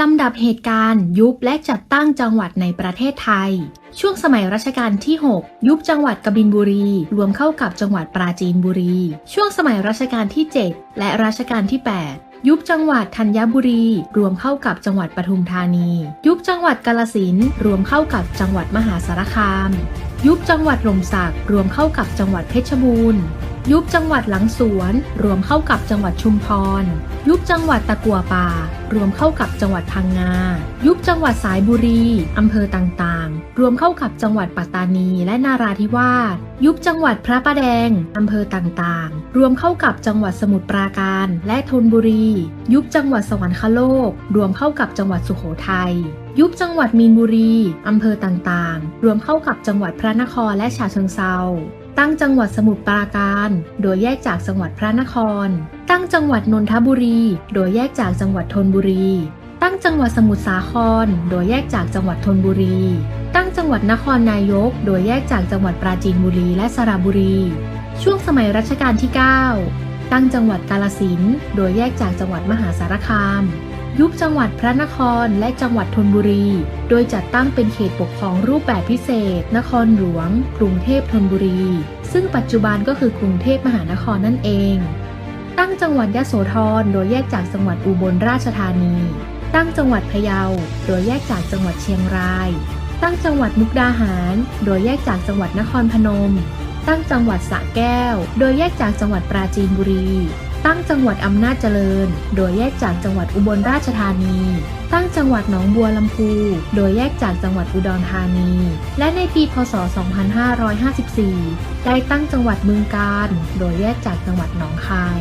ลำดับเหตุการณ์ ยุบและจัดตั้งจังหวัดในประเทศไทย ช่วงสมัยรัชกาลที่ 6 ยุบจังหวัดกบินบุรี รวมเข้ากับจังหวัดปราจีนบุรี ช่วงสมัยรัชกาลที่ 7 และรัชกาลที่ 8ยุบจังหวัดธัญบุรี รวมเข้ากับจังหวัดปทุมธานี ยุบจังหวัดกาลสินรวมเข้ากับจังหวัดมหาสารคาม ยุบจังหวัดหล่มสักรวมเข้ากับจังหวัดเพชรบูรณ์ ยุบจังหวัดหลังสวน รวมเข้ากับจังหวัดชุมพร ยุบจังหวัดตะกัวป่า รวมเข้ากับจังหวัดพังงา ยุบจังหวัดสายบุรีอำเภอต่างๆ รวมเข้ากับจังหวัดปัตตานีและนาราธิวาส ยุบจังหวัดพระประแดงอำเภอต่างๆ รวมเข้ากับจังหวัดสมุทรปราการและธนบุรี ยุบจังหวัดสวรรคโลก รวมเข้ากับจังหวัดสุโขทัย ยุบจังหวัดมีนบุรีอำเภอต่างๆ รวมเข้ากับจังหวัดพระนครและฉะเชิงเซาตั้งจังหวัดสมุทรปราการ โดยแยกจากจังหวัดพระนคร ตั้งจังหวัดนนทบุรี โดยแยกจากจังหวัดธนบุรี ตั้งจังหวัดสมุทรสาคร โดยแยกจากจังหวัดธนบุรี ตั้งจังหวัดนครนายก โดยแยกจากจังหวัดปราจีนบุรีและสระบุรี ช่วงสมัยรัชกาลที่ 9 ตั้งจังหวัดกาลสินโดยแยกจากจังหวัดมหาสารคาม ยุบจังหวัดพระนครและจังหวัดธนบุรี โดยจัดตั้งเป็นเขตปกครองรูปแบบพิเศษ นครหลวง กรุงเทพธนบุรี ซึ่งปัจจุบันก็คือกรุงเทพมหานครนั่นเองตั้งจังหวัดยะโสธร โดยแยกจากจังหวัดอุบลราชธานี ตั้งจังหวัดพะเยา โดยแยกจากจังหวัดเชียงราย ตั้งจังหวัดมุกดาหาร โดยแยกจากจังหวัดนครพนม ตั้งจังหวัดสระแก้ว โดยแยกจากจังหวัดปราจีนบุรี ตั้งจังหวัดอำนาจเจริญ โดยแยกจากจังหวัดอุบลราชธานี ตั้งจังหวัดหนองบัวลำพู โดยแยกจากจังหวัดอุดรธานี และในปีพศ 2554 ได้ตั้งจังหวัดเมืองการโดยแยกจากจังหวัดหนองคาย